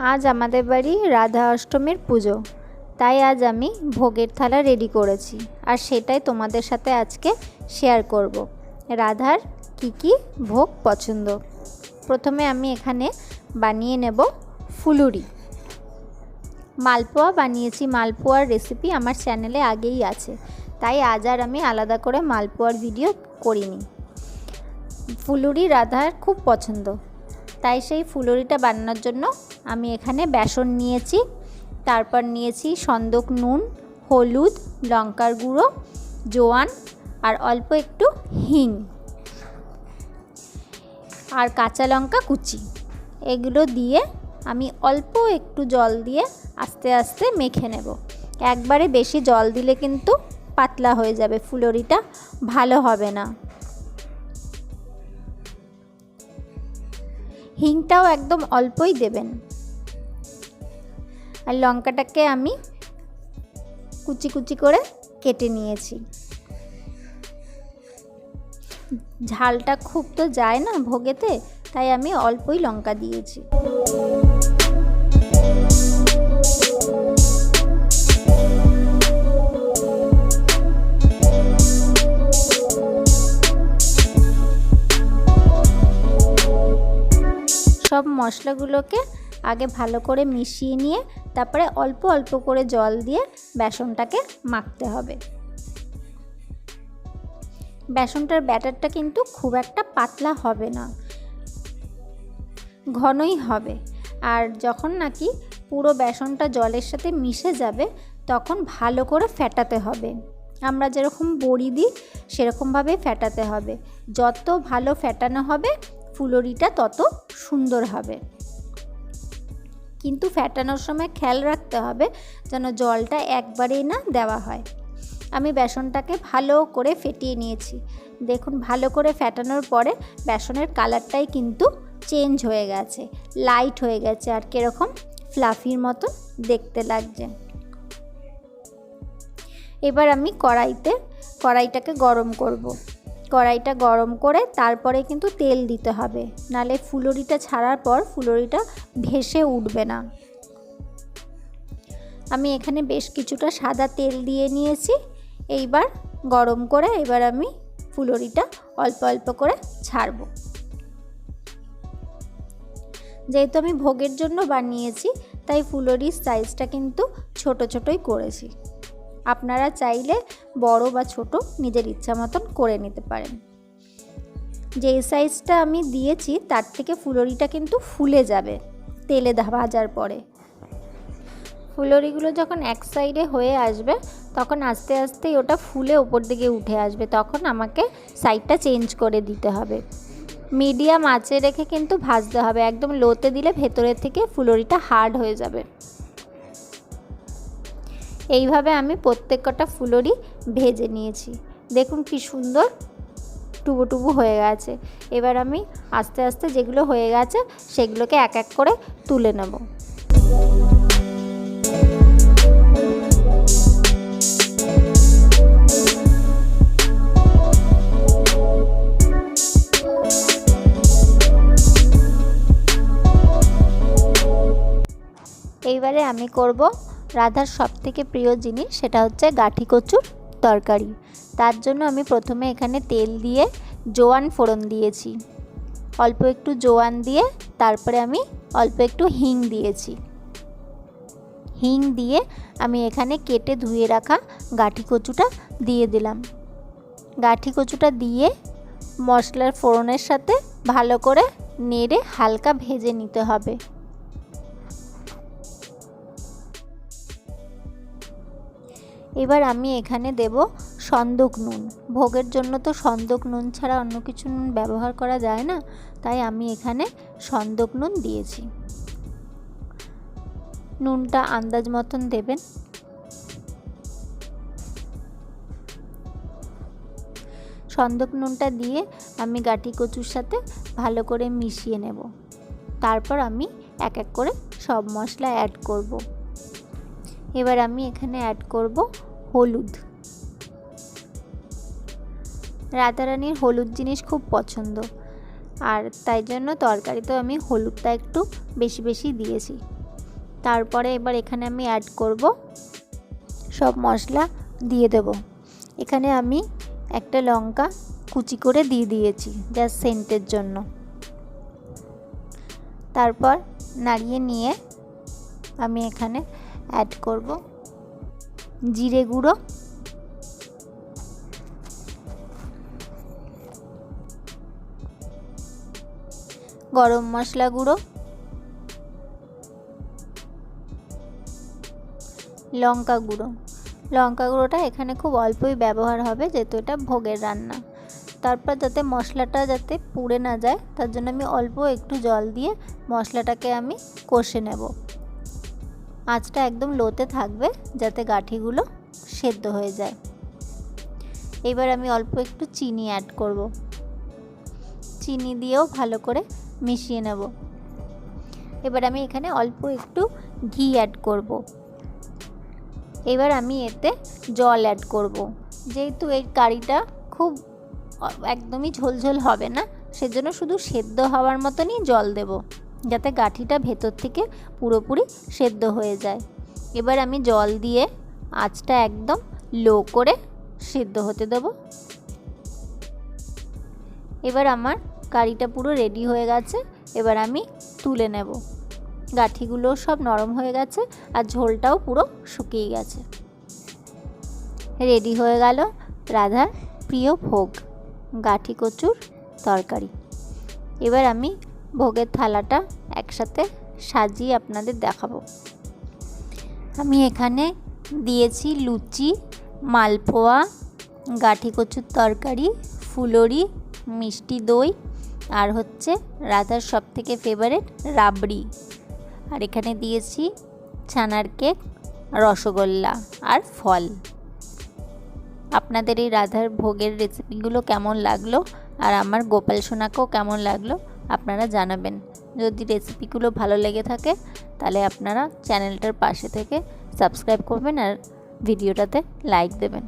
আজ আমাদের বাড়ি রাধা অষ্টমীর পুজো। তাই আজ আমি ভোগের থালা রেডি করেছি। আর সেটাই তোমাদের সাথে আজকে শেয়ার করব। রাধার কি কি ভোগ পছন্দ? প্রথমে আমি এখানে বানিয়ে নেব ফুলুরি। মালপোয়া বানিয়েছি। মালপোয়ার রেসিপি আমার চ্যানেলে আগেই আছে। তাই আজ আর আমি আলাদা করে মালপোয়ার ভিডিও করিনি। ফুলুরি রাধার খুব পছন্দ। তাই সেই ফুলরিটা বানানোর জন্য আমি এখানে বেসন নিয়েছি। তারপর নিয়েছি সন্দক নুন, হলুদ, লঙ্কার গুঁড়ো, জোয়ান আর অল্প একটু হিং আর কাঁচা লঙ্কা কুচি। এগুলো দিয়ে আমি অল্প একটু জল দিয়ে আস্তে আস্তে মেখে নেব। একবারে বেশি জল দিলে কিন্তু পাতলা হয়ে যাবে ফুলরিটা, ভালো হবে না। হিংটাও একদম অল্পই দেবেন। আর লঙ্কাটাকে আমি কুচি কুচি করে কেটে নিয়েছি। ঝালটা খুব তো যায় না ভোগেতে, তাই আমি অল্পই লঙ্কা দিয়েছি। সব মশলাগুলোকে আগে ভালো করে মিশিয়ে নিয়ে তারপরে অল্প অল্প করে জল দিয়ে বেসনটাকে মাখতে হবে। বেসনটার ব্যাটারটা কিন্তু খুব একটা পাতলা হবে না, ঘনই হবে। আর যখন নাকি পুরো বেসনটা জলের সাথে মিশে যাবে, তখন ভালো করে ফেটাতে হবে। আমরা যেরকম বড়ি দিই সেরকমভাবে ফেটাতে হবে। যত ভালো ফেটানো হবে ফুলরিটা তত সুন্দর হবে। কিন্তু ফ্যাটানোর সময় খেয়াল রাখতে হবে যেন জলটা একবারেই না দেওয়া হয়। আমি বেসনটাকে ভালো করে ফেটিয়ে নিয়েছি। দেখুন, ভালো করে ফ্যাটানোর পরে বেসনের কালারটাই কিন্তু চেঞ্জ হয়ে গেছে, লাইট হয়ে গেছে আর কীরকম ফ্লাফির মতো দেখতে লাগছে। এবার আমি কড়াইতে, কড়াইটাকে গরম করব। কড়াইটা গরম করে তারপরে কিন্তু তেল দিতে হবে। নালে ফুলরিটা ছাড়ার পর ফুলরিটা ভেসে উঠবে না। আমি এখানে বেশ কিছুটা সাদা তেল দিয়ে নিয়েছি। এইবার গরম করে এবার আমি ফুলরিটা অল্প অল্প করে ছাড়ব। যেহেতু আমি ভোগের জন্য বানিয়েছি, তাই ফুলরির সাইজটা কিন্তু ছোট ছোটই করেছি। আপনারা চাইলে বড় বা ছোট নিজের ইচ্ছা মতন করে নিতে পারেন। যে সাইজটা আমি দিয়েছি, তার থেকে ফুলরিটা কিন্তু ফুলে যাবে তেলে ভাজার পরে। ফুলরিগুলো যখন এক সাইডে হয়ে আসবে, তখন আস্তে আস্তেই ওটা ফুলে ওপর দিকে উঠে আসবে। তখন আমাকে সাইডটা চেঞ্জ করে দিতে হবে। মিডিয়াম আঁচে রেখে কিন্তু ভাজতে হবে। একদম লোতে দিলে ভেতরের থেকে ফুলরিটা হার্ড হয়ে যাবে। এইভাবে আমি প্রত্যেক কটা ভেজে নিয়েছি। দেখুন কি সুন্দর টুবু টুবু হয়ে গেছে। এবার আমি আস্তে আস্তে যেগুলো হয়ে গেছে সেগুলোকে এক এক করে তুলে নেব। এইবারে আমি করব রাধার সবথেকে প্রিয় জিনিস সেটা হচ্ছে গাঠি কচুর তরকারি। তার জন্য আমি প্রথমে এখানে তেল দিয়ে জোয়ান ফোড়ন দিয়েছি। অল্প একটু জোয়ান দিয়ে তারপরে আমি অল্প একটু হিং দিয়েছি। হিং দিয়ে আমি এখানে কেটে ধুয়ে রাখা গাঠি কচুটা দিয়ে দিলাম। গাঠি কচুটা দিয়ে মশলার ফোড়নের সাথে ভালো করে নেড়ে হালকা ভেজে নিতে হবে। এবার আমি এখানে দেব সন্দক নুন। ভোগের জন্য তো সন্দক নুন ছাড়া অন্য কিছু নুন ব্যবহার করা যায় না, তাই আমি এখানে সন্দক নুন দিয়েছি। নুনটা আন্দাজ মতন দেবেন। সন্দক নুনটা দিয়ে আমি গাটি কচুর সাথে ভালো করে মিশিয়ে নেব। তারপর আমি এক এক করে সব মশলা অ্যাড করব। এবার আমি এখানে অ্যাড করব হলুদ। রাধারানীর হলুদ জিনিস খুব পছন্দ। আর তাই জন্য তরকারিতেও আমি হলুদটা একটু বেশি বেশি দিয়েছি। তারপরে এবার এখানে আমি অ্যাড করব সব মশলা দিয়ে দেব। এখানে আমি একটা লঙ্কা কুচি করে দিয়ে দিয়েছি জাস্ট সেন্টের জন্য। তারপর নাড়িয়ে নিয়ে আমি এখানে অ্যাড করব জিরে গুঁড়ো। গরম মশলা গুঁড়ো। লঙ্কা গুঁড়ো। লঙ্কা গুঁড়োটা এখানে খুব অল্পই ব্যবহার হবে, যেহেতু এটা ভোগের রান্না। তারপর যাতে মশলাটা যাতে পুড়ে না যায়, তার জন্য আমি অল্প একটু জল দিয়ে মশলাটাকে আমি কষে নেব। আঁচটা একদম লোতে থাকবে যাতে গাঠিগুলো সেদ্ধ হয়ে যায়। এবার আমি অল্প একটু চিনি অ্যাড করব। চিনি দিয়েও ভালো করে মিশিয়ে নেব। এবার আমি এখানে অল্প একটু ঘি অ্যাড করব। এবার আমি এতে জল অ্যাড করব। যেহেতু এই কারিটা খুব একদমই ঝোলঝোল হবে না, সেজন্য শুধু সেদ্ধ হওয়ার মতনই জল দেব। যাতে গাঠিটা ভেতর থেকে পুরোপুরি সেদ্ধ হয়ে যায়। এবার আমি জল দিয়ে আঁচটা একদম লো করে সেদ্ধ হতে দেব। এবার আমার কারিটা পুরো রেডি হয়ে গেছে। এবার আমি তুলে নেব। গাঠিগুলো সব নরম হয়ে গেছে আর ঝোলটাও পুরো শুকিয়ে গেছে। রেডি হয়ে গেল রাধার প্রিয় ভোগ, গাঠি কচুর তরকারি। এবার আমি ভোগের থালাটা একসাথে সাজিয়ে আপনাদের দেখাবো। আমি এখানে দিয়েছি লুচি, মালপোয়া, গাঠি কচুর তরকারি, ফুলরি, মিষ্টি দই, আর হচ্ছে রাধার সব থেকে ফেভারেট রাবড়ি। আর এখানে দিয়েছি ছানার কেক রসগোল্লা আর ফল। আপনাদের এই রাধার ভোগের রেসিপিগুলো কেমন লাগল? আর আমার গোপাল সোনাকেও কেমন লাগল? আপনারা জানাবেন। যদি রেসিপিগুলো ভালো লেগে থাকে, তাহলে আপনারা চ্যানেলটার পাশে থেকে সাবস্ক্রাইব করবেন আর ভিডিওটাতে লাইক দেবেন।